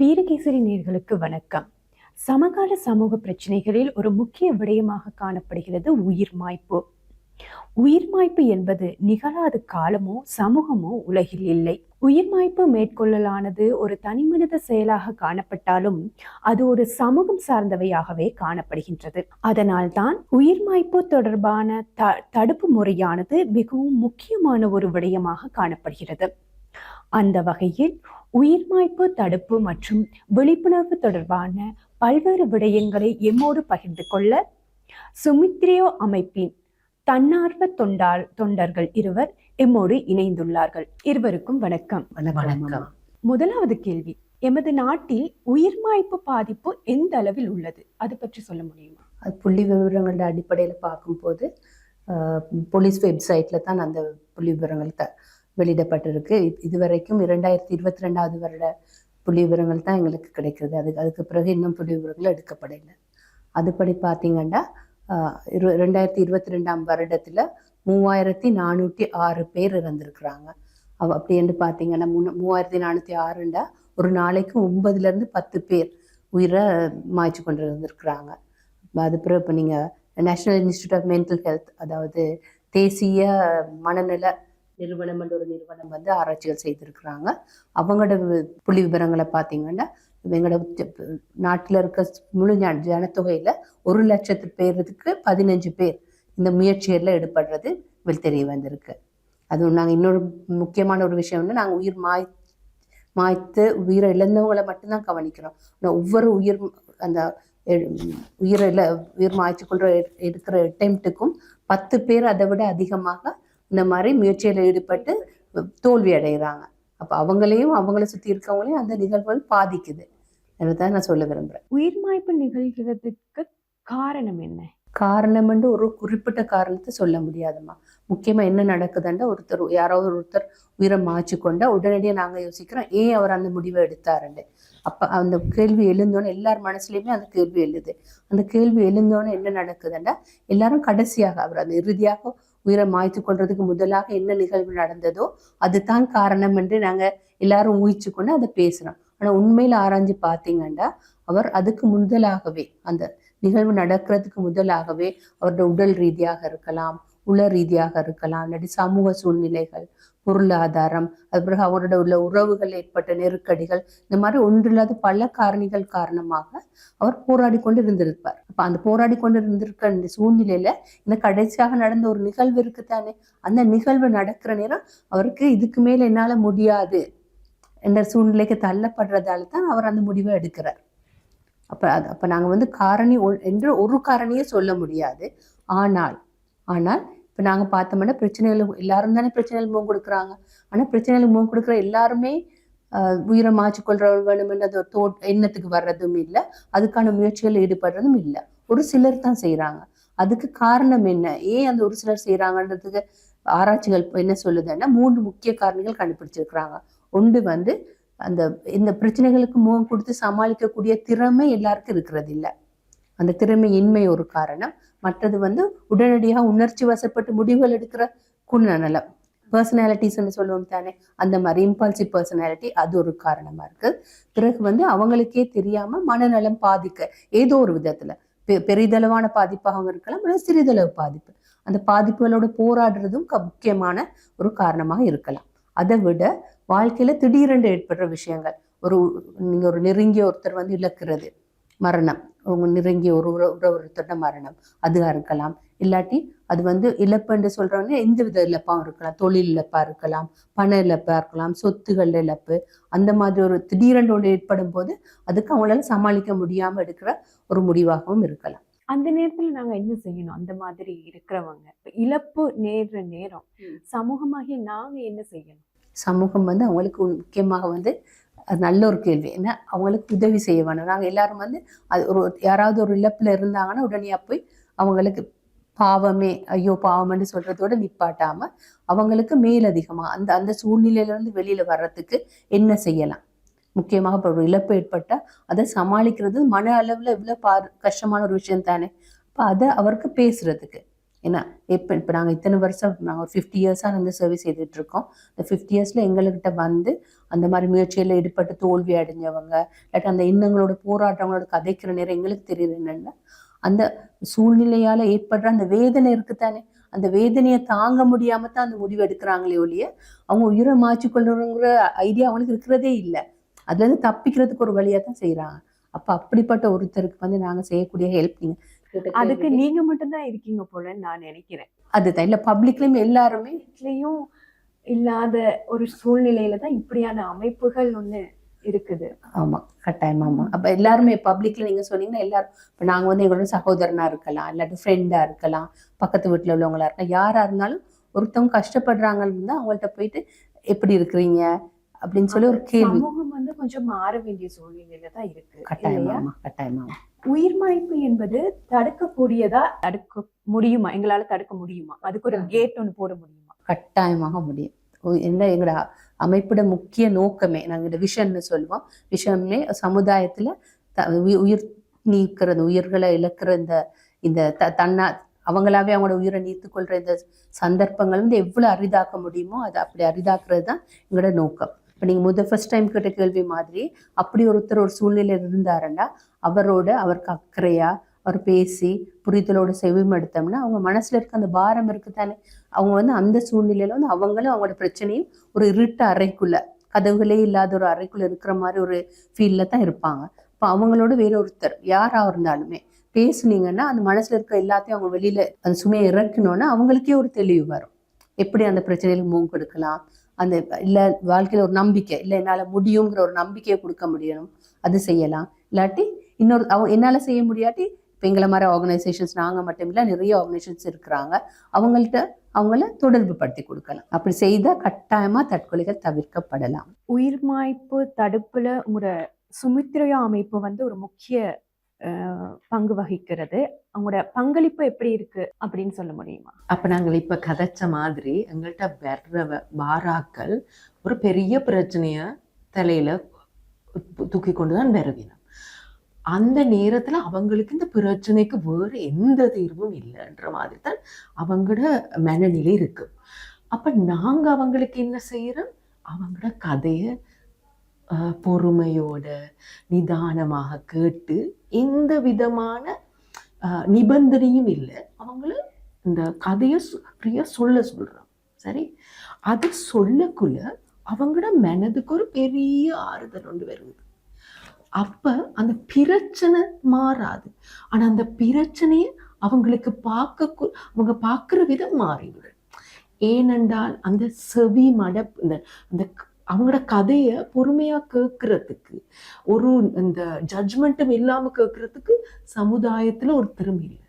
வீரகேசரி நேர்களுக்கு வணக்கம். சமகால சமூக பிரச்சனைகளில் ஒரு முக்கிய விடயமாக காணப்படுகிறது உயிர் மாய்ப்பு. உயிர் மாய்ப்பு என்பது நிகழாத காலமோ சமூகமோ உலகில் இல்லை. உயிர் மாய்ப்பு மேற்கொள்ளலானது ஒரு தனிமனித செயலாக காணப்பட்டாலும் அது ஒரு சமூகம் சார்ந்தவையாகவே காணப்படுகின்றது. அதனால்தான் உயிர் மாய்ப்பு தொடர்பான த தடுப்பு முறையானது மிகவும் முக்கியமான ஒரு விடயமாக காணப்படுகிறது. அந்த வகையில் உயிர்மாய்ப்பு தடுப்பு மற்றும் விழிப்புணர்வு தொடர்பான பல்வேறு விடயங்களை எம்மோடு பகிர்ந்து கொள்ள சுமித்ரியோ அமைப்பின் தன்னார்வ தொண்டால் தொண்டர்கள் இருவர் எம்மோடு இணைந்துள்ளார்கள். இருவருக்கும் வணக்கம். வணக்கம். முதலாவது கேள்வி எமது நாட்டில் உயிர்மாய்ப்பு பாதிப்பு எந்த அளவில் உள்ளது? அது பற்றி சொல்ல முடியுமா? அது புள்ளி விவரங்களோட அடிப்படையில் பார்க்கும்போது ஆஹ், போலீஸ் வெப்சைட்டில் தான் அந்த புள்ளி விவரங்கள் த வெளியிடப்பட்டிருக்கு. இது- இதுவரைக்கும் இரண்டாயிரத்தி இருபத்தி ரெண்டாவது வருட புள்ளி விவரங்கள் தான் எங்களுக்கு கிடைக்கிறது. அதுக்கு அதுக்கு பிறகு இன்னும் புள்ளி விவரங்கள் எடுக்கப்படலை. அதுபடி பார்த்தீங்கன்னா இரு ரெண்டாயிரத்தி இருபத்தி ரெண்டாம் வருடத்தில் மூவாயிரத்தி நானூற்றி ஆறு பேர் இறந்துருக்குறாங்க. அவ அப்படி என்று பார்த்தீங்கன்னா மூணு மூவாயிரத்தி நானூற்றி ஆறுண்டா ஒரு நாளைக்கு ஒன்பதுலேருந்து பத்து பேர் உயிரை மாய்ச்சி கொண்டு இருந்திருக்கிறாங்க. அது பிறகு இப்போ நீங்கள் national institute of mental health அதாவது தேசிய மனநல நிறுவனம் என்ற ஒரு நிறுவனம் வந்து ஆராய்ச்சிகள் செய்திருக்கிறாங்க. அவங்களோட புள்ளி விவரங்களை பார்த்தீங்கன்னா எங்களோட நாட்டில் இருக்க முழு ஜனத்தொகையில் ஒரு லட்சத்து பேருக்கு பதினஞ்சு பேர் இந்த முயற்சிகளில் ஈடுபடுறது தெரிய வந்திருக்கு. அதுவும் நாங்கள் இன்னொரு முக்கியமான ஒரு விஷயம் வந்து நாங்கள் உயிர் மாய் மாய்த்து உயிரை இழந்தவங்களை மட்டும்தான் கவனிக்கிறோம். ஒவ்வொரு உயிர் அந்த உயிரில் உயிரை உயிர் மாய்ச்சி கொள்ற எடுக்கிற அட்டெம்ப்ட்டுக்கும் பத்து பேர் அதை விட அதிகமாக இந்த மாதிரி முயற்சியில் ஈடுபட்டு தோல்வி அடைகிறாங்க. அப்போ அவங்களையும் அவங்கள சுற்றி இருக்கவங்களையும் அந்த நிகழ்வுகள் பாதிக்குது. தான் நான் சொல்ல விரும்புகிறேன் உயிர்மாய்ப்பு நிகழ்கிறதுக்கு காரணம் என்ன? காரணம் வந்து ஒரு குறிப்பிட்ட காரணத்தை சொல்ல முடியாதும்மா. முக்கியமா என்ன நடக்குதுன்னா ஒருத்தர் யாராவது ஒருத்தர் உயிரை மாய்ச்சி கொண்டா உடனடியாக நாங்க யோசிக்கிறோம் ஏன் அவர் அந்த முடிவை எடுத்தாருன்னு அப்ப அந்த கேள்வி எழுந்தோன்னே எல்லார் மனசுலயுமே அந்த கேள்வி எழுது. அந்த கேள்வி எழுந்தோன்னே என்ன நடக்குதுன்னா எல்லாரும் கடைசியாக அவர் அந்த இறுதியாக உயிரை மாய்த்து கொள்றதுக்கு முதலாக என்ன நிகழ்வு நடந்ததோ அதுதான் காரணம் என்று நாங்க எல்லாரும் ஊகிச்சு கொண்டு அதை பேசுறோம். ஆனா உண்மையில ஆராய்ஞ்சு பார்த்தீங்கன்னா அவர் அதுக்கு முதலாகவே அந்த நிகழ்வு நடக்கிறதுக்கு முதலாகவே அவருடைய உடல் ரீதியாக இருக்கலாம் உள ரீதியாக இருக்கலாம் இல்லாட்டி சமூக சூழ்நிலைகள் பொருளாதாரம் அது பிறகு அவரோட உள்ள உறவுகள் ஏற்பட்ட நெருக்கடிகள் இந்த மாதிரி ஒன்றில்லாத பல காரணிகள் காரணமாக அவர் போராடி கொண்டு இருந்திருப்பார் அப்ப அந்த போராடி கொண்டு இருந்திருக்க இந்த சூழ்நிலையில இந்த கடைசியாக நடந்த ஒரு நிகழ்வு இருக்குதானே? அந்த நிகழ்வு நடக்கிற நேரம் அவருக்கு இதுக்கு மேல என்னால முடியாது என்ற சூழ்நிலைக்கு தள்ளப்படுறதால தான் அவர் அந்த முடிவை எடுக்கிறார். அப்ப அது அப்ப நாங்க வந்து காரணி என்று ஒரு காரணியே சொல்ல முடியாது. ஆனால் ஆனால் இப்போ நாங்கள் பார்த்தோம்னா பிரச்சனைகள் எல்லாரும் தானே பிரச்சனைகள் முகம் கொடுக்குறாங்க. ஆனால் பிரச்சனைகளுக்கு முகம் கொடுக்குற எல்லாருமே உயிரை மாற்றி கொள்ற வேணும் தோ எண்ணத்துக்கு வர்றதும் இல்லை. அதுக்கான முயற்சிகள் ஈடுபடுறதும் இல்லை. ஒரு சிலர் தான் செய்கிறாங்க அதுக்கு காரணம் என்ன? ஏன் அந்த ஒரு சிலர் செய்கிறாங்கன்றதுக்கு ஆராய்ச்சிகள் என்ன சொல்லுதுன்னா மூன்று முக்கிய காரணிகள் கண்டுபிடிச்சிருக்கிறாங்க. ஒன்று வந்து அந்த இந்த பிரச்சனைகளுக்கு முகம் கொடுத்து சமாளிக்கக்கூடிய திறமை எல்லாருக்கும் இருக்கிறது இல்லை அந்த திறமை இன்மை ஒரு காரணம். மற்றது வந்து உடனடியாக உணர்ச்சி வசப்பட்டு முடிவுகள் எடுக்கிற குணநலம். பர்சனாலிட்டிஸ்ன்னு சொல்லுவோம் தானே. அந்த மாதிரி இம்பால்சிவ் பர்சனாலிட்டி அது ஒரு காரணமாக இருக்குது பிறகு வந்து அவங்களுக்கே தெரியாமல் மனநலம் பாதிக்க ஏதோ ஒரு விதத்தில். பெ- பெரிதளவான பாதிப்பாகவும் இருக்கலாம் சிறிதளவு பாதிப்பு. அந்த பாதிப்புகளோட போராடுறதும் க- முக்கியமான ஒரு காரணமாக இருக்கலாம். அதை விட வாழ்க்கையில் திடீரென்று ஏற்படுற விஷயங்கள். ஒரு நீங்கள் ஒரு நெருங்கிய ஒருத்தர் வந்து இழக்கிறது மரணம். உங்க நெருங்கிய ஒரு உற உறவு ஒருத்தரோட மரணம். அதுவா இருக்கலாம். இல்லாட்டி அது வந்து இழப்புன்னு சொல்றவங்க எந்த வித இழப்பாகவும் இருக்கலாம். தொழில் இழப்பா இருக்கலாம். பண இழப்பா இருக்கலாம். சொத்துகள் இழப்பு. அந்த மாதிரி ஒரு திடீரென்று ஒன்று ஏற்படும் போது அதுக்கு அவங்களால சமாளிக்க முடியாம எடுக்கிற ஒரு முடிவாகவும் இருக்கலாம். அந்த நேரத்துல நாங்க என்ன செய்யணும்? அந்த மாதிரி இருக்கிறவங்க. இழப்பு நேர்ற நேரம். சமூகமாகிய நாங்க என்ன செய்யணும்? சமூகம் வந்து அவங்களுக்கு முக்கியமாக வந்து அது நல்ல ஒரு கேள்வி. ஏன்னா அவங்களுக்கு உதவி செய்ய வேணும். நாங்கள் எல்லாரும் வந்து அது ஒரு யாராவது ஒரு இழப்பில் இருந்தாங்கன்னா உடனே போய் அவங்களுக்கு பாவமே ஐயோ பாவம்னு சொல்கிறதோட நிப்பாட்டாமல் அவங்களுக்கு மேலதிகமாக அந்த அந்த சூழ்நிலையில இருந்து வர்றதுக்கு என்ன செய்யலாம்? முக்கியமாக இப்போ ஒரு இழப்பு ஏற்பட்டால் அதை சமாளிக்கிறது மன அளவில் இவ்வளோ பா கஷ்டமான ஒரு விஷயம் தானே. இப்போ அதை அவருக்கு பேசுகிறதுக்கு ஏன்னா இப்போ இப்போ நாங்கள் இத்தனை வருஷம் நாங்கள் ஒரு ஃபிஃப்டி இயர்ஸாக அந்த சர்வீஸ் செய்துட்டு இருக்கோம். இந்த ஃபிஃப்டி இயர்ஸில் எங்கள்கிட்ட வந்து அந்த மாதிரி முயற்சியில் ஈடுபட்டு தோல்வி அடைஞ்சவங்க இல்லாட்டி அந்த இன்னங்களோட போராட்டங்களோட கதைக்கிற நேரம் எங்களுக்கு தெரியுது என்னன்னா அந்த சூழ்நிலையால் ஏற்படுற அந்த வேதனை இருக்குதானே? அந்த வேதனையை தாங்க முடியாம தான் அந்த முடிவு எடுக்கிறாங்களே ஒழிய அவங்க உயிரை மாற்றிக் கொள்ளணுங்கிற ஐடியா அவங்களுக்கு இருக்கிறதே இல்லை. அதுலேருந்து தப்பிக்கிறதுக்கு ஒரு வழியாக தான் செய்கிறாங்க அப்போ அப்படிப்பட்ட ஒருத்தருக்கு வந்து நாங்கள் செய்யக்கூடிய ஹெல்ப் நீங்கள் அதுக்கு நீங்க மட்டும்தான் இருக்கீங்க போலன்னு நான் நினைக்கிறேன். அதுதான். இல்லை பப்ளிக்லையும் எல்லாருமே இல்லாத ஒரு சூழ்நிலையில தான் இப்படியான அமைப்புகள் ஒண்ணு இருக்குது. ஆமா கட்டாயம் ஆமா. அப்ப எல்லாருமே பப்ளிக்ல நீங்க சொன்னீங்கன்னா எல்லாரும் இப்ப நாங்க வந்து எங்களோட சகோதரனா இருக்கலாம் இல்லாட்டி ஃப்ரெண்டா இருக்கலாம் பக்கத்து வீட்டுல உள்ளவங்களா இருக்கலாம் யாரா இருந்தாலும் ஒருத்தவங்க கஷ்டப்படுறாங்கன்னு இருந்தா அவங்கள்ட்ட போயிட்டு எப்படி இருக்கிறீங்க? அப்படின்னு சொல்லி ஒரு கேள்வி. சமூகம் வந்து கொஞ்சம் மாற வேண்டிய சூழ்நிலையில தான் இருக்கு கட்டாயம் கட்டாயம் உயிர் மாய்ப்பு என்பது தடுக்கக்கூடியதா தடுக்க முடியுமா? எங்களால தடுக்க முடியுமா? அதுக்கு ஒரு கேட் ஒண்ணு போட முடியுமா? கட்டாயமாக முடியும். என்ன எங்களோட அமைப்போட முக்கிய நோக்கமே நாங்கள் விஷன்னு சொல்லுவோம். விஷயமே சமுதாயத்தில் த உயிர் உயிர் நீக்கிறது உயிர்களை இழக்கிற இந்த இந்த த தன்னா அவங்களாவே அவங்களோட உயிரை நீத்து இந்த சந்தர்ப்பங்கள் வந்து எவ்வளோ அரிதாக்க முடியுமோ அதை அப்படி அரிதாக்குறது தான் எங்களோட நோக்கம். இப்போ நீங்கள் முதல் ஃபர்ஸ்ட் டைம் கேட்ட கேள்வி மாதிரி அப்படி ஒருத்தர் ஒரு சூழ்நிலையில் இருந்தாருன்னா அவரோட அவருக்கு அக்கறையாக அவர் பேசி புரிதலோட செவிமடுத்தோம்னா அவங்க மனசுல இருக்க அந்த பாரம் இருக்குது தானே அவங்க வந்து அந்த சூழ்நிலையில வந்து அவங்களும் அவங்களோட பிரச்சனையும் ஒரு இருட்டு அறைக்குள்ள கதவுகளே இல்லாத ஒரு அறைக்குள்ள இருக்கிற மாதிரி ஒரு ஃபீல்ல தான் இருப்பாங்க. இப்போ அவங்களோட வேற ஒருத்தர் யாராக இருந்தாலுமே பேசுனீங்கன்னா அந்த மனசுல இருக்க எல்லாத்தையும் அவங்க வெளியில அந்த சுமையை இறக்கணும்னா அவங்களுக்கே ஒரு தெளிவு வரும். எப்படி அந்த பிரச்சனைகளுக்கு மூவ் கொடுக்கலாம் அந்த இல்லை வாழ்க்கையில ஒரு நம்பிக்கை இல்லை என்னால முடியுங்கிற ஒரு நம்பிக்கையை கொடுக்க முடியணும். அது செய்யலாம். இல்லாட்டி இன்னொரு அவங்க என்னால செய்ய முடியாட்டி இப்போ எங்களை மாதிரி ஆர்கனைசேஷன்ஸ் நாங்கள் மட்டும் இல்லை நிறைய ஆர்கனைசேஷன்ஸ் இருக்கிறாங்க. அவங்கள்ட்ட அவங்கள தொடர்பு படுத்தி கொடுக்கலாம். அப்படி செய்தால் கட்டாயமாக தற்கொலைகள் தவிர்க்கப்படலாம். உயிர் மாய்ப்பு தடுப்புல உங்களோட சுமித்ரயா அமைப்பு வந்து ஒரு முக்கிய பங்கு வகிக்கிறது. அவங்களோட பங்களிப்பு எப்படி இருக்கு அப்படின்னு சொல்ல முடியுமா? அப்ப நாங்கள் இப்ப கதைச்ச மாதிரி எங்கள்கிட்ட வர்ற வாராக்கள் ஒரு பெரிய பிரச்சனைய தலையில தூக்கி கொண்டுதான் வருவினம். அந்த நேரத்தில் அவங்களுக்கு இந்த பிரச்சனைக்கு வேறு எந்த தீர்வும் இல்லைன்ற மாதிரி தான் அவங்களோட மனநிலை இருக்குது அப்போ நாங்கள் அவங்களுக்கு என்ன செய்கிறோம் அவங்களோட கதையை அஹ், பொறுமையோட நிதானமாக கேட்டு எந்த விதமான நிபந்தனையும் இல்லை. அவங்கள இந்த கதையை ஃப்ரீயா சொல்ல சொல்கிறோம் சரி? அது சொல்லக்குள்ள அவங்களோட மனதுக்கு ஒரு பெரிய ஆறுதல் ஒன்று வருது. அப்போ அந்த பிரச்சனை மாறாது. ஆனால் அந்த பிரச்சனையை அவங்களுக்கு பார்க்க அவங்க பார்க்குற விதம் மாறிவிடும் ஏனென்றால் அந்த செவி மடப் இந்த அந்த அவங்களோட கதையை பொறுமையாக கேட்கறதுக்கு ஒரு இந்த ஜட்ஜ்மெண்ட்டும் இல்லாமல் கேட்கறதுக்கு சமுதாயத்தில் ஒரு திறமை இல்லை.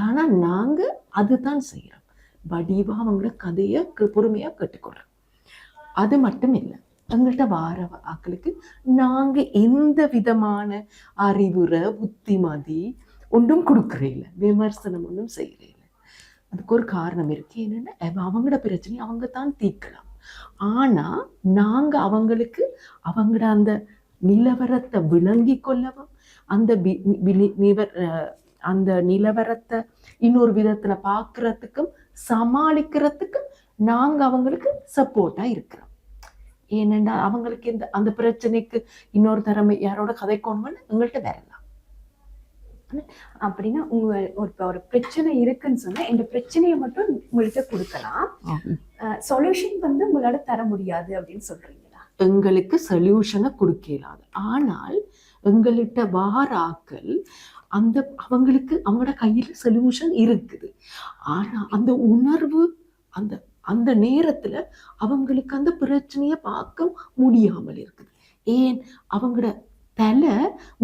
ஆனால் நாங்கள் அதுதான் செய்கிறோம் வடிவாக அவங்களோட கதையை பொறுமையாக கேட்டுக்கொள்கிறோம் அது மட்டும் இல்லை. எங்கள்கிட்ட வார ஆக்களுக்கு நாங்க எந்த விதமான அறிவுரை புத்திமதி ஒன்றும் கொடுக்குறேன் விமர்சனம் ஒன்றும் செய்கிறேன் அதுக்கு ஒரு காரணம் இருக்கு. என்னன்னா அவங்களோட பிரச்சனையை அவங்க தான் தீர்க்கலாம். ஆனா நாங்க அவங்களுக்கு அவங்களோட அந்த நிலவரத்தை விளங்கி கொள்ளவும் அந்த நிவர் அந்த நிலவரத்தை இன்னொரு விதத்துல பார்க்குறதுக்கும் சமாளிக்கிறதுக்கும் நாங்க அவங்களுக்கு சப்போர்ட்டா இருக்கிறோம். ஏனென்றா அவங்களுக்கு இந்த அந்த பிரச்சனைக்கு இன்னொரு திறமை யாரோட கதைக்கணும்னு எங்கள்கிட்ட வரலாம் அப்படின்னா உங்க ஒரு பிரச்சனை இருக்குன்னு சொன்னா இந்த பிரச்சனையை மட்டும் உங்கள்கிட்ட கொடுக்கலாம். சொல்யூஷன் வந்து உங்களால தர முடியாது அப்படின்னு சொல்றீங்களா? எங்களுக்கு சொல்யூஷனை கொடுக்கலாது. ஆனால் எங்கள்கிட்ட வார ஆக்கள் அந்த அவங்களுக்கு அவங்களோட கையில சொல்யூஷன் இருக்குது. ஆனா அந்த உணர்வு அந்த அந்த நேரத்துல அவங்களுக்கு அந்த பிரச்சனையை பார்க்க முடியாமல் இருக்குது. ஏன்? அவங்களோட தலை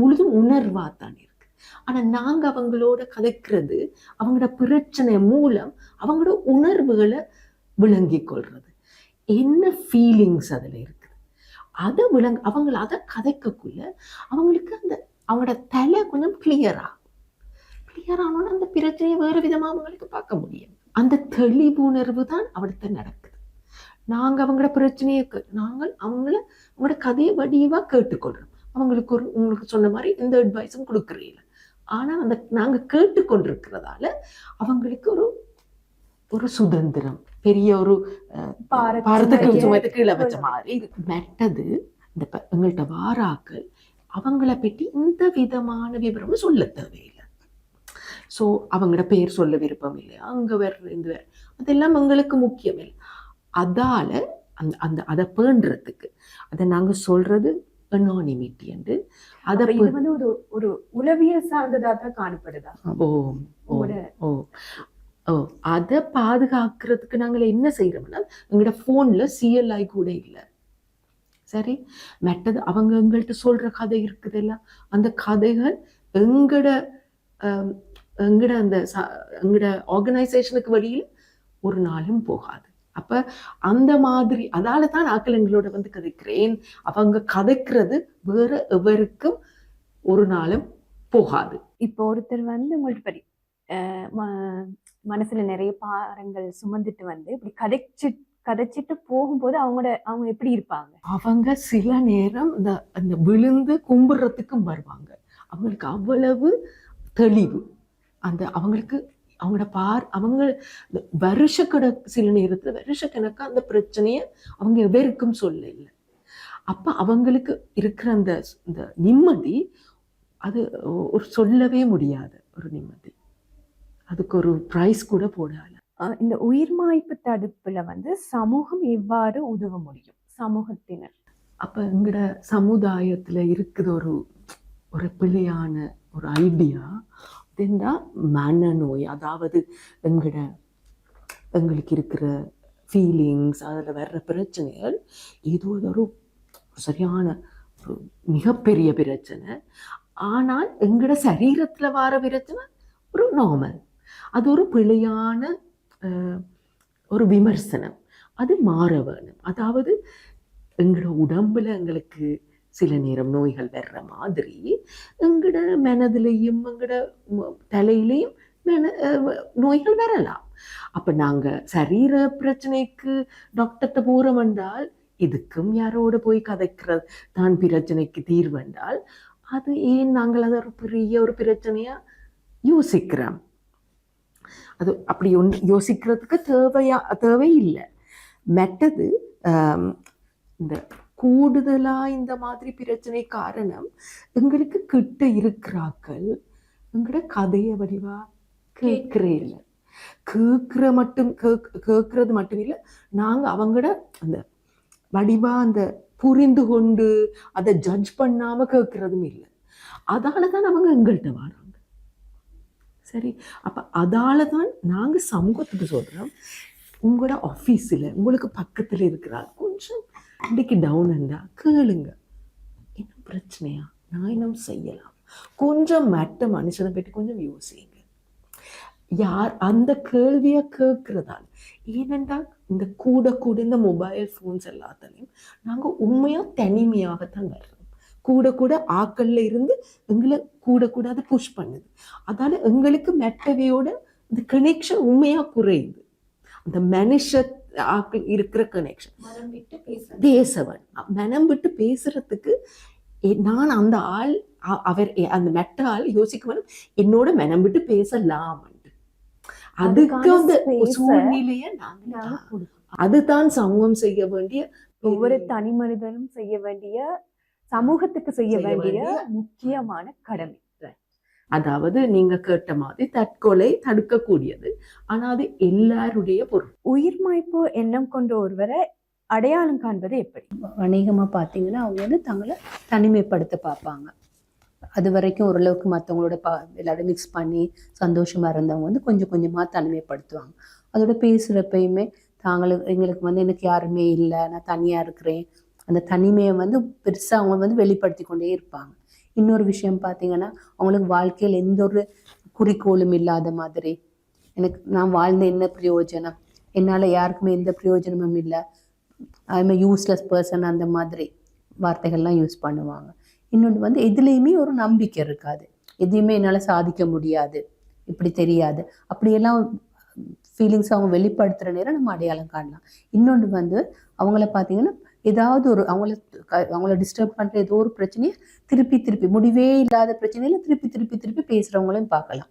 முழுதும் உணர்வா தான் இருக்கு. ஆனா நாங்க அவங்களோட கதைக்கிறது அவங்களோட பிரச்சனை மூலம் அவங்களோட உணர்வுகளை விளங்கி கொள்றது. என்ன ஃபீலிங்ஸ் அதுல இருக்குது அதை விளங்க அவங்கள அதை கதைக்கக்குள்ள அவங்களுக்கு அந்த அவங்களோட தலை கொஞ்சம் கிளியரா கிளியர் ஆனோன்னா அந்த பிரச்சனையை வேறு விதமாக அவங்களுக்கு பார்க்க முடியும். அந்த தெளிவுணர்வு தான் அவர்கிட்ட நடக்குது. நாங்க அவங்களோட பிரச்சனையை நாங்கள் அவங்கள அவங்களோட கதையை வடிவா கேட்டுக்கொள்றோம். அவங்களுக்கு ஒரு உங்களுக்கு சொன்ன மாதிரி எந்த அட்வைஸும் கொடுக்குறீங்க ஆனா அந்த நாங்க கேட்டுக்கொண்டிருக்கிறதால அவங்களுக்கு ஒரு ஒரு சுதந்திரம் பெரிய ஒரு பாரத்துக்கு சுமத்து கீழே வச்ச மாதிரி மெட்டது இந்த எங்கள்ட்ட வாராக்கள் அவங்கள பற்றி இந்த விதமான விவரமும் சொல்ல தேவையில்லை. ஸோ அவங்களோட பேர் சொல்ல விருப்பம் இல்லை அங்க வேற இந்த வேற. அதெல்லாம் எங்களுக்கு முக்கியம் இல்லை. அதால அந்த அந்த அதை பேண்டுறதுக்கு அதை நாங்க சொல்றது அனானிமிட்டி என்று. அதை இது வந்து ஒரு ஒரு உளவியல் சார்ந்ததா தான் காணப்படுதா? ஓ ஓ ஓ ஓ அதை பாதுகாக்கிறதுக்கு நாங்கள் என்ன செய்யறோம்னா எங்களோட ஃபோனில் சிஎல்ஐ கூட இல்லை. சரி? மெட்டது அவங்க எங்கள்கிட்ட சொல்ற கதை இருக்குதுல்ல? அந்த கதைகள் எங்கட ஆம், எங்கட அந்த எங்கட ஆர்கனைசேஷனுக்கு வழியில் ஒரு நாளும் போகாது. அப்ப அந்த மாதிரி அதால தான் ஆக்கள் எங்களோட வந்து கதைக்கிறேன். அவங்க கதைக்கிறது வேற எவருக்கும் ஒரு நாளும் போகாது. இப்போ ஒருத்தர் வந்து உங்கள்ட்ட படி அஹ் ம- மனசுல நிறைய பாரங்கள் சுமந்துட்டு வந்து இப்படி கதைச்சு கதைச்சிட்டு போகும்போது அவங்களோட அவங்க எப்படி இருப்பாங்க? அவங்க சில நேரம் இந்த அந்த விழுந்து கும்பிடுறதுக்கும் வருவாங்க. அவங்களுக்கு அவ்வளவு தெளிவு. அந்த அவங்களுக்கு அவங்களோட பார் அவங்க வருஷக்கணக்கு சில நேரத்துல வருஷக்கணக்கா அந்த பிரச்சனைய அவங்க எவருக்கும் சொல்ல இல்லை அப்ப அவங்களுக்கு இருக்கிற அந்த இந்த நிம்மதி அது ஒரு சொல்லவே முடியாது ஒரு நிம்மதி. அதுக்கு ஒரு ப்ரைஸ் கூட அஹ் இந்த உயிர்மாய்ப்பு தடுப்புல வந்து சமூகம் எவ்வாறு உதவ முடியும்? சமூகத்தினர். அப்ப எங்கட சமுதாயத்துல இருக்குது ஒரு ஒரு பிழையான ஒரு ஐடியா இதுன்னா மனநோய் அதாவது எங்கட எங்களுக்கு இருக்கிற ஃபீலிங்ஸ் அதில் வர்ற பிரச்சனைகள் ஏதோ ஒரு சரியான ஒரு மிகப்பெரிய பிரச்சனை. ஆனால் எங்கட சரீரத்தில் வர பிரச்சனை ஒரு நார்மல் அது ஒரு பிழையான ஒரு விமர்சனம். அது மாற வேணும். அதாவது எங்களோட உடம்பில் எங்களுக்கு சில நேரம் நோய்கள் வர்ற மாதிரி எங்களோட மனதிலையும் எங்களோட ம- தலையிலையும் மன நோய்கள் வரலாம். அப்போ நாங்கள் சரீர பிரச்சனைக்கு டாக்டர்கிட்ட போகிறோம் என்றால் இதுக்கும் யாரோட போய் கதைக்கிறது? தான் பிரச்சனைக்கு தீர்வு என்றால் அது ஏன் நாங்கள் அதை ஒரு பெரிய ஒரு பிரச்சனையா யோசிக்கிறோம்? அது அப்படி ஒன்று யோசிக்கிறதுக்கு தேவையா தேவை இல்லை மெட்டது இந்த கூடுதலா இந்த மாதிரி பிரச்சனை காரணம் எங்களுக்கு கிட்ட இருக்கிறாக்கள் எங்களோட கதையை வடிவா கேட்கிறே இல்லை கேட்கிற மட்டும் கேக் கேட்கறது மட்டும் இல்லை நாங்க அவங்களோட அந்த வடிவா அந்த புரிந்து கொண்டு அதை ஜட்ஜ் பண்ணாம கேட்கறதும் இல்லை. அதால தான் அவங்க எங்கள்கிட்ட வராங்க. சரி அப்ப அதால தான் நாங்க சமூகத்துக்கு சொல்றோம். உங்களோட ஆஃபீஸில் உங்களுக்கு பக்கத்துல இருக்கிறார். கொஞ்சம் இன்னைக்கு டவுன் இருந்தால் கேளுங்க. என்ன பிரச்சனையா? நான் என்ன செய்யலாம்? கொஞ்சம் மற்ற மனுஷனை பற்றி கொஞ்சம் யோசிங்க. யார் அந்த கேள்வியை கேட்குறதால் ஏனென்றால் இந்த கூட கூட இந்த மொபைல் ஃபோன்ஸ் எல்லாத்துலேயும் நாங்கள் உண்மையாக தனிமையாகத்தான் வர்றோம். கூட கூட ஆக்கல்ல இருந்து எங்களை கூட கூட அதை புஷ் பண்ணுது. அதால எங்களுக்கு மெட்டவையோட இந்த கனெக்ஷன் உண்மையாக குறையுது. அந்த மனுஷ இருக்கிற கனெக்ஷன் பேசவன். மனம் விட்டு பேசுறதுக்கு நான் அந்த ஆள் அவர் அந்த மெட்ட ஆள் யோசிக்க வேணும் என்னோட மனம் விட்டு பேசலாம் அதுக்கு அந்த சூழ்நிலையை நாங்கள். அதுதான் சமூகம் செய்ய வேண்டிய ஒவ்வொரு தனி மனிதனும் செய்ய வேண்டிய சமூகத்துக்கு செய்ய வேண்டிய முக்கியமான கடமை. அதாவது நீங்க கேட்ட மாதிரி தற்கொலை தடுக்கக்கூடியது. ஆனா அது எல்லாருடைய பொருள். உயிர்மாய்ப்பு எண்ணம் கொண்ட ஒருவரை அடையாளம் காண்பது எப்படி? அநேகமாக பார்த்தீங்கன்னா அவங்க வந்து தங்களை தனிமைப்படுத்த பார்ப்பாங்க. அது வரைக்கும் ஓரளவுக்கு மற்றவங்களோட பா எல்லாரும் மிக்ஸ் பண்ணி சந்தோஷமா இருந்தவங்க வந்து கொஞ்சம் கொஞ்சமாக தனிமைப்படுத்துவாங்க. அதோட பேசுகிறப்பயுமே தாங்களுக்கு எங்களுக்கு வந்து எனக்கு யாருமே இல்லை நான் தனியாக இருக்கிறேன். அந்த தனிமையை வந்து பெருசாக அவங்க வந்து வெளிப்படுத்தி கொண்டே இருப்பாங்க. இன்னொரு விஷயம் பார்த்தீங்கன்னா அவங்களுக்கு வாழ்க்கையில் எந்த ஒரு குறிக்கோளும் இல்லாத மாதிரி. எனக்கு நான் வாழ்ந்த என்ன பிரயோஜனம்? என்னால் யாருக்குமே எந்த பிரயோஜனமும் இல்லை. ஐம் யூஸ்லெஸ் பர்சன் அந்த மாதிரி வார்த்தைகள்லாம் யூஸ் பண்ணுவாங்க. இன்னொன்று வந்து எதுலேயுமே ஒரு நம்பிக்கை இருக்காது. எதையுமே என்னால் சாதிக்க முடியாது. இப்படி தெரியாது. அப்படியெல்லாம் ஃபீலிங்ஸ் அவங்க வெளிப்படுத்துகிற நேரம் நம்ம அடையாளம் காணலாம். இன்னொன்று வந்து அவங்கள பார்த்தீங்கன்னா ஏதாவது ஒரு அவங்கள அவங்கள டிஸ்டர்ப் பண்ணுற ஏதோ ஒரு பிரச்சனையை திருப்பி திருப்பி முடிவே இல்லாத பிரச்சனையில திருப்பி திருப்பி திருப்பி பேசுகிறவங்களையும் பார்க்கலாம்.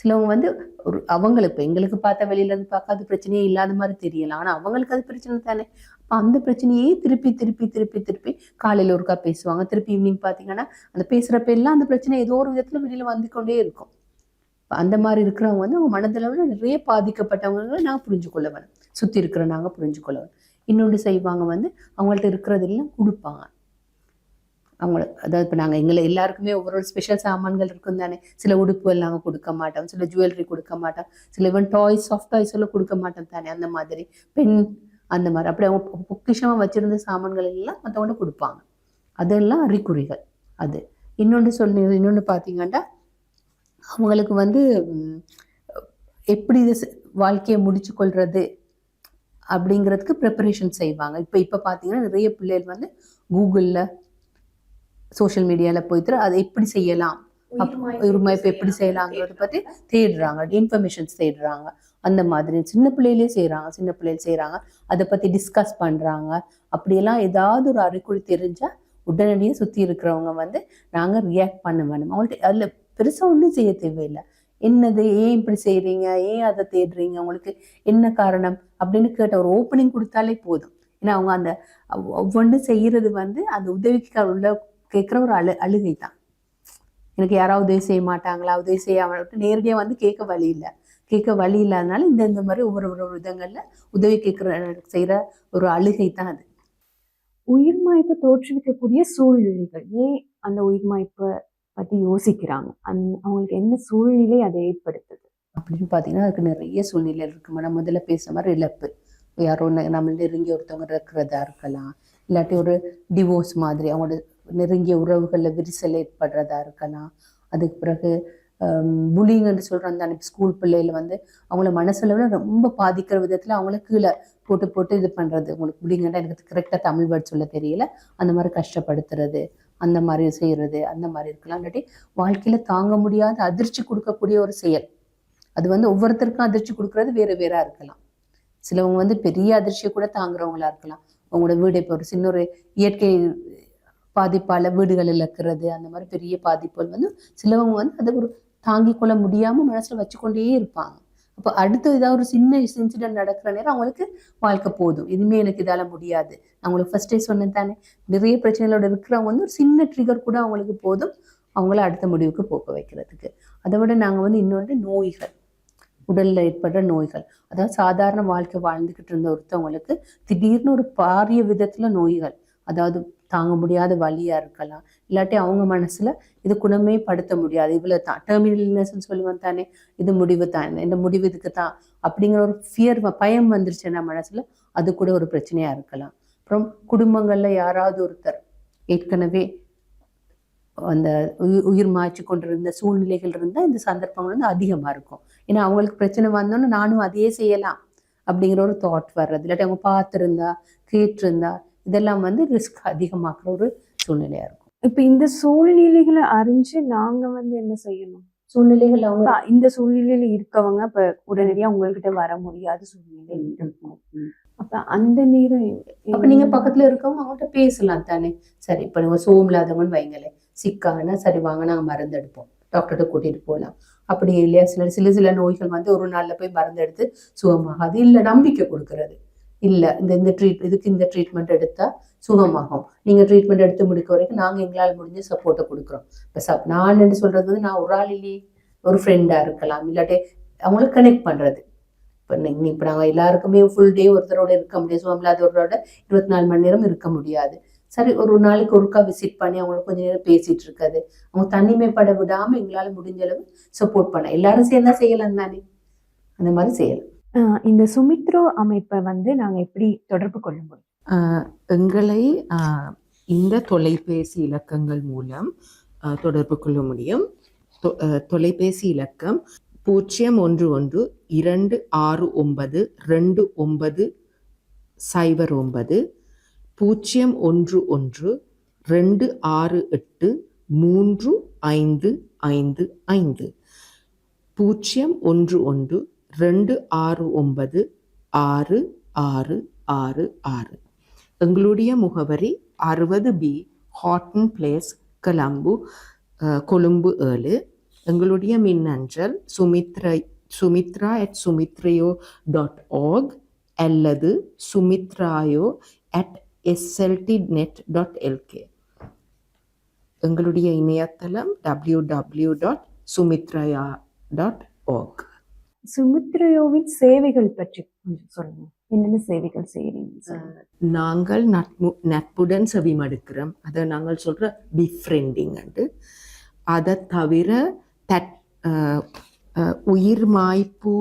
சிலவங்க வந்து ஒரு அவங்களுக்கு எங்களுக்கு பார்த்தா வெளியில இருந்து பார்க்காத பிரச்சனையே இல்லாத மாதிரி தெரியலாம் ஆனா அவங்களுக்கு அது பிரச்சனை தானே. அப்ப அந்த பிரச்சனையே திருப்பி திருப்பி திருப்பி திருப்பி காலையில ஒருக்கா பேசுவாங்க. திருப்பி ஈவினிங் பார்த்தீங்கன்னா அந்த பேசுறப்ப எல்லாம் அந்த பிரச்சனை ஏதோ ஒரு விதத்துல வெளியில வந்து கொண்டே இருக்கும். இப்போ அந்த மாதிரி இருக்கிறவங்க வந்து அவங்க மனதளவுல நிறைய பாதிக்கப்பட்டவங்களை நான் புரிஞ்சு கொள்ள வேணும் சுத்தி இருக்கிற நாங்க புரிஞ்சு கொள்ள வேணும் இன்னொன்று செய்வாங்க வந்து அவங்கள்ட்ட இருக்கிறதெல்லாம் கொடுப்பாங்க. அவங்களுக்கு அதாவது இப்போ நாங்கள் எங்களை எல்லாருக்குமே ஒவ்வொரு ஸ்பெஷல் சாமான்கள் இருக்கும் தானே. சில உடுப்புகள் நாங்கள் கொடுக்க மாட்டோம் சில ஜுவல்லரி கொடுக்க மாட்டோம் சில இவன் டாய்ஸ் சாஃப்ட் டாய்ஸ் எல்லாம் கொடுக்க மாட்டோம் தானே அந்த மாதிரி. பெண் அந்த மாதிரி. அப்படி அவங்க பொ- பொக்கிஷமா வச்சிருந்த சாமான்கள் எல்லாம் மற்றவங்க கொடுப்பாங்க. அதெல்லாம் அறிகுறிகள் அது. இன்னொன்று சொல்லி இன்னொன்று பார்த்தீங்கன்னா அவங்களுக்கு வந்து எப்படி இது வாழ்க்கையை முடிச்சு கொள்வது அப்படிங்கிறதுக்கு ப்ரிப்பரேஷன் செய்வாங்க. இப்போ இப்போ பார்த்தீங்கன்னா நிறைய பிள்ளைகள் வந்து கூகுளில் சோஷியல் மீடியாவில் போயிட்டு அதை எப்படி செய்யலாம்? உயிர்மாய்ப்பு எப்படி செய்யலாங்கிறத பற்றி தேடுறாங்க. இன்ஃபர்மேஷன்ஸ் தேடுறாங்க. அந்த மாதிரி சின்ன பிள்ளையிலே செய்கிறாங்க சின்ன பிள்ளைகள் செய்கிறாங்க அதை பற்றி டிஸ்கஸ் பண்ணுறாங்க அப்படியெல்லாம் ஏதாவது ஒரு அறிகுறி தெரிஞ்சால் உடனடியாக சுற்றி இருக்கிறவங்க வந்து நாங்கள் ரியாக்ட் பண்ண வேணும். அவங்கள்ட்ட அதில் பெருசாக ஒன்றும் செய்ய தேவையில்லை. என்னது ஏன் இப்படி செய்கிறீங்க ஏன் அதை தேடுறீங்க? உங்களுக்கு என்ன காரணம்? அப்படின்னு கேட்ட ஒரு ஓப்பனிங் கொடுத்தாலே போதும். ஏன்னா அவங்க அந்த ஒவ்வொன்றும் செய்கிறது வந்து அந்த உதவிக்கு உள்ள கேட்குற ஒரு அழு அழுகை தான். எனக்கு யாராவது உதவி செய்ய மாட்டாங்களா? உதவி செய்யாமல் நேரடியாக வந்து கேட்க வழி இல்லை. கேட்க வழி இல்லாதனால இந்த இந்த மாதிரி ஒவ்வொரு ஒரு விதங்களில் உதவி கேட்குற செய்கிற ஒரு அழுகை தான் அது. உயிர்மாய்ப்பு தோற்றுவிக்கக்கூடிய சூழ்நிலைகள். ஏன் அந்த உயிர்மாய்ப்பை பற்றி யோசிக்கிறாங்க. அந் அவங்களுக்கு என்ன சூழ்நிலை அதை ஏற்படுத்துது? அப்படின்னு பார்த்தீங்கன்னா அதுக்கு நிறைய சூழ்நிலை இருக்கு. நம்ம முதல்ல பேசுகிற மாதிரி இழப்பு. யாரோ நெ- நம்ம நெருங்கி ஒருத்தவங்க இருக்கிறதா இருக்கலாம். இல்லாட்டி ஒரு டிவோர்ஸ் மாதிரி அவங்களோட நெருங்கிய உறவுகளில் விரிசல் ஏற்படுறதா இருக்கலாம். அதுக்கு பிறகு புலிங்கன்னு சொல்கிற அந்த ஸ்கூல் பிள்ளைகள் வந்து அவங்கள மனசளவில் ரொம்ப பாதிக்கிற விதத்தில் அவங்கள கீழே போட்டு போட்டு இது பண்ணுறது உங்களுக்கு புலிங்கன்னா எனக்கு கரெக்டாக தமிழ் வேர்ட் சொல்ல தெரியல. அந்த மாதிரி கஷ்டப்படுத்துறது. அந்த மாதிரி செய்கிறது அந்த மாதிரி இருக்கலாம். இல்லாட்டி வாழ்க்கையில் தாங்க முடியாத அதிர்ச்சி கொடுக்கக்கூடிய ஒரு செயல். அது வந்து ஒவ்வொருத்தருக்கும் அதிர்ச்சி கொடுக்கறது வேறு வேறாக இருக்கலாம். சிலவங்க வந்து பெரிய அதிர்ச்சியை கூட தாங்குறவங்களா இருக்கலாம். அவங்களோட வீடு இப்போ ஒரு சின்ன ஒரு இயற்கை பாதிப்பால் வீடுகள் இழக்கிறது அந்த மாதிரி பெரிய பாதிப்புகள் வந்து சிலவங்க வந்து அதை ஒரு தாங்கிக் கொள்ள முடியாமல் மனசில் வச்சுக்கொண்டே இருப்பாங்க. அப்போ அடுத்து ஏதாவது ஒரு சின்ன இன்சிடென்ட் நடக்கிற நேரம் அவங்களுக்கு வாழ்க்கை போதும். இனிமே எனக்கு இதால முடியாது. நான் உங்களுக்கு ஃபர்ஸ்டே சொன்னேன் தானே. நிறைய பிரச்சனைகளோட இருக்கிறவங்க வந்து ஒரு சின்ன ட்ரிகர் கூட அவங்களுக்கு போதும். அவங்கள அடுத்த முடிவுக்கு போக்க வைக்கிறதுக்கு. அதை விட நாங்கள் வந்து இன்னொன்று நோய்கள். உடலில் ஏற்படுற நோய்கள். அதாவது சாதாரண வாழ்க்கை வாழ்ந்துக்கிட்டு இருந்த ஒருத்தவங்களுக்கு திடீர்னு ஒரு பாரிய விதத்தில் நோய்கள். அதாவது தாங்க முடியாத வழியாக இருக்கலாம். இல்லாட்டி அவங்க மனசுல இது குணமே படுத்த முடியாது. இவ்வளோ தான். டெர்மினல்னஸ்ன்னு சொல்லுவேன் தானே. இது முடிவு தான். இந்த முடிவு இதுக்கு தான் அப்படிங்கிற ஒரு ஃபியர் பயம் வந்துருச்சுன்னா மனசுல? அது கூட ஒரு பிரச்சனையா இருக்கலாம். அப்புறம் குடும்பங்கள்ல யாராவது ஒருத்தர் ஏற்கனவே அந்த உயிர் உயிர் மாய்ச்சி கொண்டிருந்த சூழ்நிலைகள் இருந்தால் இந்த சந்தர்ப்பங்கள் வந்து அதிகமாக இருக்கும். ஏன்னா அவங்களுக்கு பிரச்சனை வந்தோன்னே நானும் அதையே செய்யலாம் அப்படிங்கிற ஒரு தாட் வர்றது. இல்லாட்டி அவங்க பார்த்துருந்தா கேட்டிருந்தா இதெல்லாம் வந்து ரிஸ்க் அதிகமாக்குற ஒரு சூழ்நிலையா இருக்கும். இப்ப இந்த சூழ்நிலைகளை அறிஞ்சு நாங்க வந்து என்ன செய்யணும்? சூழ்நிலைகள் அவங்க இந்த சூழ்நிலையில இருக்கவங்க இப்ப உடனடியா உங்ககிட்ட வர முடியாத சூழ்நிலை இருக்கும். அப்ப அந்த நேரம் அப்ப நீங்க பக்கத்துல இருக்கவங்க அவங்கள்ட்ட பேசலாம் தானே. சரி இப்ப நீங்க சோம் இல்லாதவங்கன்னு வைங்களேன். சிக்கானா சரி வாங்க நாங்க மருந்து எடுப்போம். டாக்டர்கிட்ட கூட்டிட்டு போகலாம் அப்படி இல்லையா? சில சில சில நோய்கள் வந்து ஒரு நாள்ல போய் மருந்து எடுத்து சுகமாகாது இல்ல நம்பிக்கை கொடுக்கறது. இல்லை. இந்த இந்த ட்ரீட் இதுக்கு இந்த ட்ரீட்மெண்ட் எடுத்தால் சுகமாகும். நீங்கள் ட்ரீட்மெண்ட் எடுத்து முடிக்க வரைக்கும் நாங்கள் எங்களால் முடிஞ்ச சப்போர்ட்டை கொடுக்குறோம். இப்போ சப் நான் என்ன சொல்கிறது வந்து நான் ஒரு ஆள் இல்லையே ஒரு ஃப்ரெண்டாக இருக்கலாம். இல்லாட்டி அவங்கள கனெக்ட் பண்ணுறது இப்போ நீங்கள் இப்போ நாங்கள் எல்லாருக்குமே ஃபுல் டே ஒருத்தரோட இருக்க முடியாது. சுகம் இல்லாதவரோட இருபத்தி நாலு மணி நேரம் இருக்க முடியாது. சரி ஒரு நாளைக்கு ஒருக்கா விசிட் பண்ணி அவங்களுக்கு கொஞ்ச நேரம் பேசிட்டு இருக்காது. அவங்க தனிமைப்பட விடாமல் எங்களால் முடிஞ்ச அளவு சப்போர்ட் பண்ண எல்லாரும் சேர்ந்தா செய்யலாம் தானே? அந்த மாதிரி செய்யலாம். இந்த சுமித்ரோ அமைப்பை வந்து நாங்கள் எப்படி தொடர்பு கொள்ள முடியும் எங்களை இந்த தொலைபேசி இலக்கங்கள் மூலம் தொடர்பு கொள்ள முடியும். தொ- தொலைபேசி இலக்கம் பூஜ்ஜியம் ஒன்று ஒன்று இரண்டு ஆறு ஒன்பது ரெண்டு ஒன்பது சைபர் ஒன்பது பூஜ்ஜியம் ஒன்று ஒன்று ரெண்டு ஆறு எட்டு மூன்று ஐந்து ஐந்து ஐந்து. பூஜ்ஜியம் ஒன்று ஒன்று ரெண்டு ஆறு ஒன்பது ஆறு ஆறு ஆறு ஆறு. எங்களுடைய முகவரி அறுபது B Hatton place Colombo Colombo ஏழு. எங்களுடைய மின்னஞ்சல் சுமித்ரை Sumithra at Sumithrayo dot org அல்லது Sumithrayo at SLT net dot LK எங்களுடைய இணையதளம் W W dot Sumithrayo dot org சுமித்ரயோவின் சேவைகள் பற்றி கொஞ்சம் சொல்லுங்க. என்னென்ன சேவைகள் செய்யறீங்க. நாங்கள் நட்பு நட்புடன் செவிமடுக்கிறோம். அதை நாங்கள் சொல்ற பிஃப்ரெண்டிங் அதை தவிர தட் உயிர் மாய்ப்பு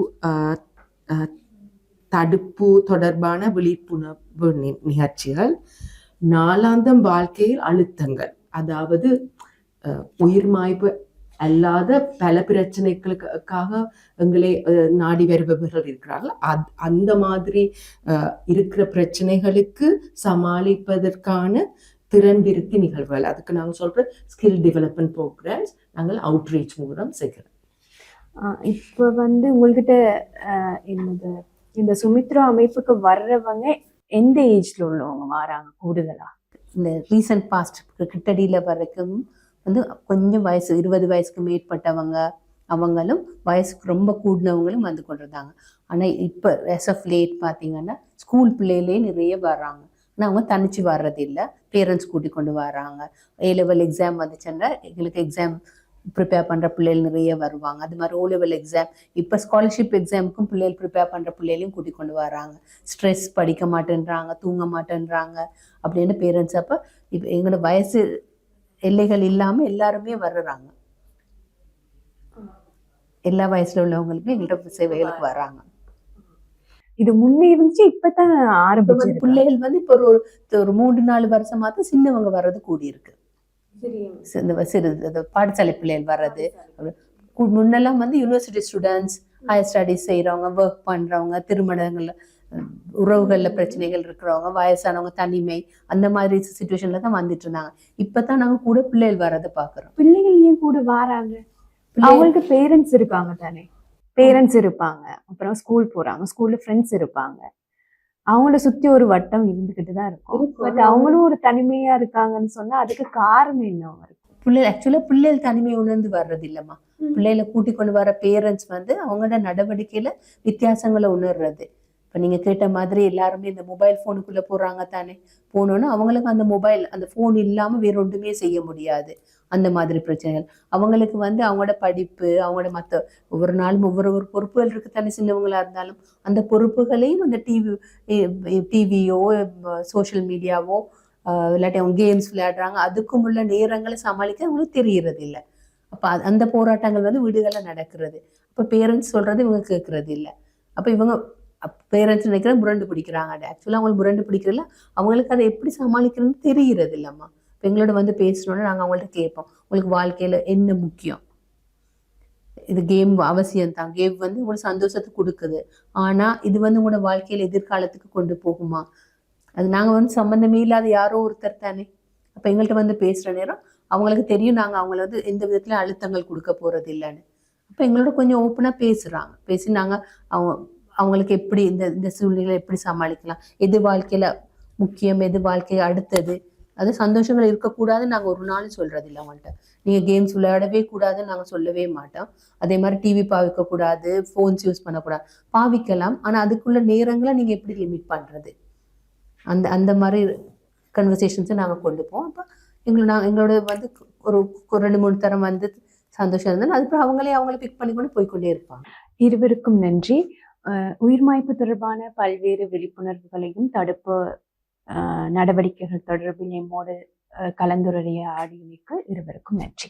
தடுப்பு தொடர்பான விழிப்புணர்வு நிகழ்ச்சிகள் நாளாந்தம் வாழ்க்கையில் அழுத்தங்கள். அதாவது உயிர் மாய்ப்பு அல்லாத பல பிரச்சனைகளுக்காக எங்களை நாடி வருபவர்கள் இருக்கிறார்கள். அத் அந்த மாதிரி இருக்கிற பிரச்சனைகளுக்கு சமாளிப்பதற்கான திறன் விருத்தி நிகழ்வுகள். அதுக்கு நாங்கள் சொல்ற ஸ்கில் டெவலப்மெண்ட் ப்ரோக்ராம்ஸ் நாங்கள் அவுட்ரீச் மூலம் செய்கிறோம். ஆஹ் இப்ப வந்து உங்ககிட்ட ஆஹ் என்னது இந்த சுமித்ரா அமைப்புக்கு வர்றவங்க எந்த ஏஜ்ல உள்ளவங்க வராங்க கூடுதலா? இந்த ரீசன்ட் பாஸ்ட் கிட்டடியில வரைக்கும் வந்து கொஞ்சம் வயசு இருபது வயசுக்கு மேற்பட்டவங்க அவங்களும் வயசுக்கு ரொம்ப கூடினவங்களும் வந்து கொண்டிருந்தாங்க. ஆனால் இப்போ எஸ் ஆஃப் லேட் பார்த்தீங்கன்னா ஸ்கூல் பிள்ளைகளே நிறைய வர்றாங்க. ஆனால் அவங்க தனிச்சு வர்றதில்லை. பேரண்ட்ஸ் கூட்டி கொண்டு வர்றாங்க. ஏ லெவல் எக்ஸாம் வந்துச்சுன்னா எங்களுக்கு எக்ஸாம் ப்ரிப்பேர் பண்ணுற பிள்ளைகள் நிறைய வருவாங்க. அது மாதிரி ஓ லெவல் எக்ஸாம் இப்போ ஸ்காலர்ஷிப் எக்ஸாமுக்கும் பிள்ளைகள் ப்ரிப்பேர் பண்ணுற பிள்ளைகளையும் கூட்டி கொண்டு வராங்க ஸ்ட்ரெஸ் படிக்க மாட்டேன்றாங்க தூங்க மாட்டேன்றாங்க அப்படின்னு பேரண்ட்ஸ் அப்போ இப்போ எங்களோட வயசு எல்லைகள் இல்லாமல் எல்லாருமே வர்றாங்க. எல்லா வயசுல உள்ளவங்களுமே எங்கள்கிட்ட சேவைகளுக்கு வராங்க இது முன்னே இருந்துச்சு இப்பதான் ஆரம்பிச்சு பிள்ளைகள் வந்து இப்போ ஒரு ஒரு மூன்று நாலு வருஷமா தான் சின்னவங்க வர்றது கூடி இருக்கு இந்த சிறு பாடசாலை பிள்ளைகள் வர்றது. முன்னெல்லாம் வந்து யூனிவர்சிட்டி ஸ்டூடெண்ட்ஸ் ஹையர் ஸ்டடீஸ் செய்கிறவங்க ஒர்க் பண்ணுறவங்க திருமணங்கள்ல உறவுகள்ல பிரச்சனைகள் இருக்கிறவங்க வயசானவங்க தனிமை அந்த மாதிரி சுச்சுவேஷன்ல தான் வந்துட்டு இருந்தாங்க. இப்போ தான் நாங்கள் கூட பிள்ளைகள் வர்றதை பார்க்குறோம் பிள்ளைகள் ஏன் கூட வராங்க? அவங்களுக்கு பேரண்ட்ஸ் இருக்காங்க தானே? பேரண்ட்ஸ் இருப்பாங்க. அப்புறம் ஸ்கூல் போறாங்க. ஸ்கூல்ல ஃப்ரெண்ட்ஸ் இருப்பாங்க. அவங்கள சுத்தி ஒரு வட்டம் இருந்துகிட்டு தான் இருக்கும். பட் அவங்களும் ஒரு தனிமையா இருக்காங்கன்னு சொன்னா அதுக்கு காரணம் என்ன வரும் பிள்ளை ஆக்சுவலாக பிள்ளைகள் தனிமை உணர்ந்து வர்றது இல்லைம்மா பிள்ளைகளை கூட்டி கொண்டு வர பேரண்ட்ஸ் வந்து அவங்களோட நடவடிக்கையில வித்தியாசங்களை உணர்றது. இப்போ நீங்கள் கேட்ட மாதிரி எல்லாருமே இந்த மொபைல் ஃபோனுக்குள்ளே போடுறாங்க தானே? போனோன்னா அவங்களுக்கு அந்த மொபைல் அந்த ஃபோன் இல்லாமல் வேற ஒன்றுமே செய்ய முடியாது. அந்த மாதிரி பிரச்சனைகள். அவங்களுக்கு வந்து அவங்களோட படிப்பு அவங்களோட மற்ற ஒவ்வொரு நாளும் ஒவ்வொரு ஒரு பொறுப்புகள் இருக்கு தானே சின்னவங்களாக இருந்தாலும். அந்த பொறுப்புகளையும் அந்த டிவி டிவியோ சோஷியல் மீடியாவோ இல்லாட்டி அவங்க கேம்ஸ் விளையாடுறாங்க அதுக்கும் உள்ள நேரங்களை சமாளிக்க அவங்களுக்கு தெரியறது இல்லை அப்போ அந்த போராட்டங்கள் வந்து வீடுகளில் நடக்கிறது. அப்போ பேரண்ட்ஸ் சொல்கிறது இவங்க கேட்கறது இல்லை அப்போ இவங்க பேரண்ட்ஸ் நினைக்கிறேன் முரண்டு பிடிக்கிறாங்க. ஆக்சுவலாக அவங்களுக்கு முரண்டு பிடிக்கிறதில்ல அவங்களுக்கு அதை எப்படி சமாளிக்கிறதுன்னு தெரிகிறது இல்லைம்மா இப்போ எங்களோட வந்து பேசணுன்னா நாங்கள் அவங்கள்ட்ட கேட்போம். உங்களுக்கு வாழ்க்கையில் என்ன முக்கியம்? இது கேம் அவசியம் தான் கேம் வந்து உங்களுக்கு சந்தோஷத்தை கொடுக்குது. ஆனால் இது வந்து உங்களோட வாழ்க்கையில் எதிர்காலத்துக்கு கொண்டு போகுமா? அது நாங்கள் வந்து சம்மந்தமே இல்லாத யாரோ ஒருத்தர் தானே. அப்போ எங்கள்கிட்ட வந்து பேசுகிற நேரம் அவங்களுக்கு தெரியும் நாங்கள் அவங்கள வந்து எந்த விதத்தில் அழுத்தங்கள் கொடுக்க போகிறது இல்லைன்னு அப்போ எங்களோட கொஞ்சம் ஓப்பனாக பேசுகிறாங்க பேசி நாங்கள் அவங்க அவங்களுக்கு எப்படி இந்த இந்த சூழ்நிலை எப்படி சமாளிக்கலாம்? எது வாழ்க்கையில் முக்கியம் எது வாழ்க்கை அடுத்தது? அது சந்தோஷங்கள் இருக்கக்கூடாதுன்னு நாங்கள் ஒரு நாள் சொல்கிறது இல்லை அவங்கள்ட்ட. நீங்கள் கேம்ஸ் விளையாடவே கூடாதுன்னு நாங்கள் சொல்லவே மாட்டோம். அதே மாதிரி டிவி பாவிக்கக்கூடாது ஃபோன்ஸ் யூஸ் பண்ணக்கூடாது. பாவிக்கலாம் ஆனால் அதுக்குள்ள நேரங்களை நீங்கள் எப்படி லிமிட் பண்ணுறது அந்த அந்த மாதிரி கன்வர்சேஷன்ஸை நாங்கள் கொண்டு போவோம். அப்போ எங்களை நான் எங்களோட வந்து ஒரு ஒரு ரெண்டு மூணு தரம் வந்து சந்தோஷம் இருந்தாலும் அதுக்கப்புறம் அவங்களே அவங்கள பிக் பண்ணி கொண்டு போய்க்கொண்டே இருப்பாங்க. இருவருக்கும் நன்றி. உயிர்மாய்ப்பு தொடர்பான பல்வேறு விழிப்புணர்வுகளையும் தடுப்பு நடவடிக்கைகள் தொடர்பில் எம்மோடு கலந்துரையாடியமைக்கு இருவருக்கும் நன்றி.